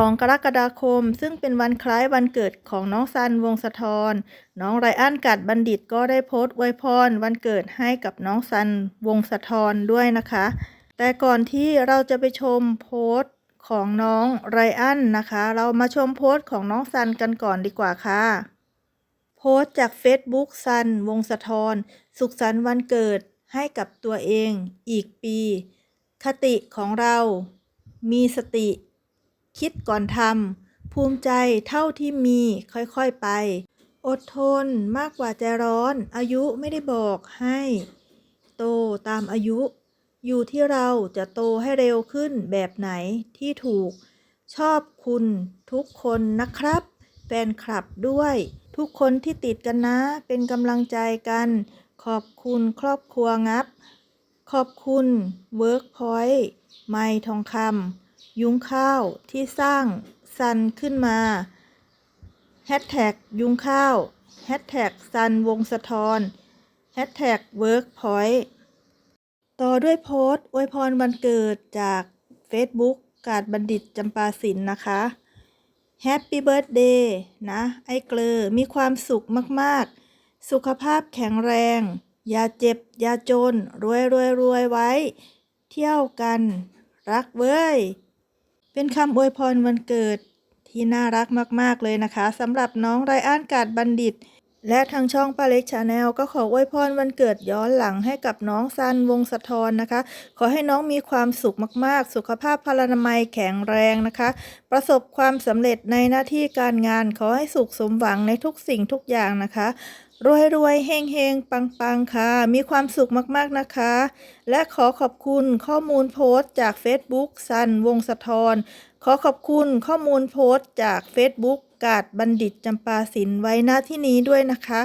2 กรกฎาคม ซึ่งเป็นวันคล้ายวันเกิดของน้องซันวงสะทรน้องไรอันกัดบัณฑิตก็ได้โพสต์อวยพรวันเกิดให้กับน้องซันวงสะทรด้วยนะคะ แต่ก่อนที่เราจะไปชมโพสต์ของน้องไรอันนะคะ เรามาชมโพสต์ของน้องซันกันก่อนดีกว่าค่ะ โพสต์จาก Facebook ซันวงสะทรสุขสันต์วันเกิดให้กับตัวเองอีกปี คติของเรา มีสติ คิดก่อนทำ ภูมิใจเท่าที่มีค่อยๆไป อดทนมากกว่าใจร้อน อายุไม่ได้บอกให้ โตตามอายุ อยู่ที่เราจะโตให้เร็วขึ้นแบบไหนที่ถูก ชอบคุณทุกคนนะครับ แฟนคลับด้วย ทุกคนที่ติดกันนะ เป็นกำลังใจกัน ขอบคุณครอบครัวงับ ขอบคุณเวิร์กพอยต์ไมทองคำ ยุ้งข้าวที่สร้างซันขึ้นมาแฮชแท็กยุ้งข้าวแฮชแท็กซันวงสะทอนแฮชแท็กเวิร์กพอยต์ต่อด้วยโพสต์อวยพรวันเกิดจาก Facebook กาดบัณฑิตจำปาสินนะคะแฮปปี้เบิร์ดเดย์นะ ไอ้เกลอมีความสุขมาก ๆ สุขภาพแข็งแรง อย่าเจ็บ อย่าจน รวยรวยรวยไว้ เที่ยวกัน รักเว้ย เป็นคำอวยพรวันเกิดที่น่ารักมากๆเลยนะคะสำหรับน้องไรอันกาดบัณฑิต และทางช่องป้าเล็กชาแนลก็ขออวยพรวันเกิดย้อนหลังให้กับน้องซันวงสะทรนะคะ ขอให้น้องมีความสุขมากๆ สุขภาพพลานามัยแข็งแรงนะคะ ประสบความสำเร็จในหน้าที่การงานขอให้สุขสมหวังในทุกสิ่งทุกอย่างนะคะ รวยรวยๆเฮงเฮงปังปังๆค่ะ มีความสุขมาก ๆ นะคะ และขอขอบคุณข้อมูลโพสต์จาก Facebook ซันวงสะทอนขอขอบคุณข้อมูลโพสต์จาก Facebook กาดบัณฑิตจำปาสินไว้หน้าที่นี้ด้วยนะคะ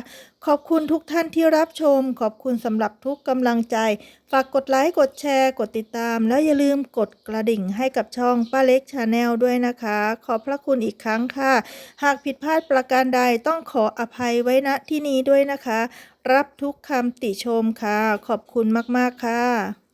ขอบคุณทุกท่านที่รับชม ขอบคุณสำหรับทุกกำลังใจ ฝากกดไลค์ กดแชร์ กดติดตาม แล้วอย่าลืมกดกระดิ่งให้กับช่องป้าเล็กชาแนลด้วยนะคะ ขอบพระคุณอีกครั้งค่ะ หากผิดพลาดประการใดต้องขออภัยไว้ณที่นี้ด้วยนะคะ รับทุกคำติชมค่ะ ขอบคุณมากๆค่ะ